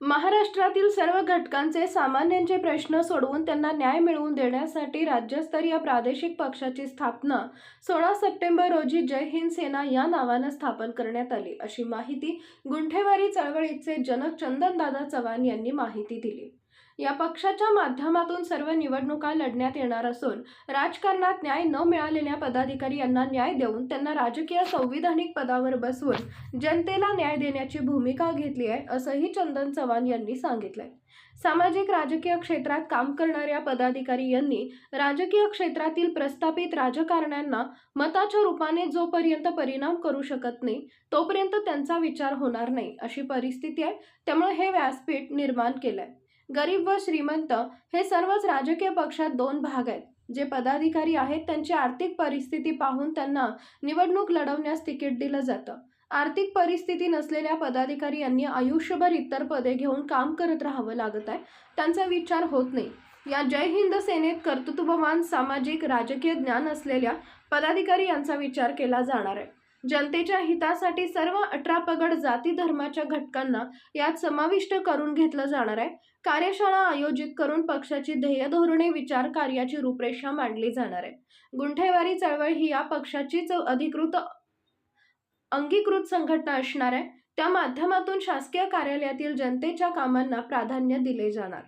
महाराष्ट्रातील सर्व घटकांचे सामान्यांचे प्रश्न सोडवून त्यांना न्याय मिळवून देण्यासाठी राज्यस्तरीय प्रादेशिक पक्षाची स्थापना सोळा सप्टेंबर रोजी जय हिंद सेना या नावानं स्थापन करण्यात आली. अशी माहिती गुंठेवारी चळवळीचे जनक चंदनदादा चव्हाण यांनी माहिती दिली. या पक्षाच्या माध्यमातून सर्व निवडणुका लढण्यात येणार असून राजकारणात न्याय न मिळालेल्या पदाधिकारी यांना न्याय देऊन त्यांना राजकीय संविधानिक पदावर बसवून जनतेला न्याय देण्याची भूमिका घेतली आहे असंही चंदन चव्हाण यांनी सांगितलंय. सामाजिक राजकीय क्षेत्रात काम करणाऱ्या पदाधिकारी यांनी राजकीय क्षेत्रातील प्रस्थापित राजकारण्यांना मताच्या रूपाने जोपर्यंत परिणाम करू शकत नाही तोपर्यंत त्यांचा विचार होणार नाही अशी परिस्थिती आहे त्यामुळे हे व्यासपीठ निर्माण केलंय. गरीब व श्रीमंत हे सर्वच राजकीय पक्षात दोन भाग आहेत. जे पदाधिकारी आहेत त्यांची आर्थिक परिस्थिती पाहून त्यांना निवडणूक लढवण्यास तिकीट दिलं जातं. आर्थिक परिस्थिती नसलेल्या पदाधिकारी यांनी आयुष्यभर इतर पदे घेऊन काम करत राहावं लागत आहे. त्यांचा विचार होत नाही. या जय हिंद सेनेत कर्तृत्ववान सामाजिक राजकीय ज्ञान असलेल्या पदाधिकारी यांचा विचार केला जाणार आहे. जनतेच्या हितासाठी सर्व अठरा पगड जाती धर्माच्या घटकांना यात समाविष्ट करून घेतलं जाणार आहे. कार्यशाळा आयोजित करून पक्षाची ध्येय धोरणे विचार कार्याची रूपरेषा मांडली जाणार आहे. गुंठेवारी चळवळ ही या पक्षाचीच अधिकृत अंगीकृत संघटना असणार आहे. त्या माध्यमातून शासकीय कार्यालयातील जनतेच्या कामांना प्राधान्य दिले जाणार.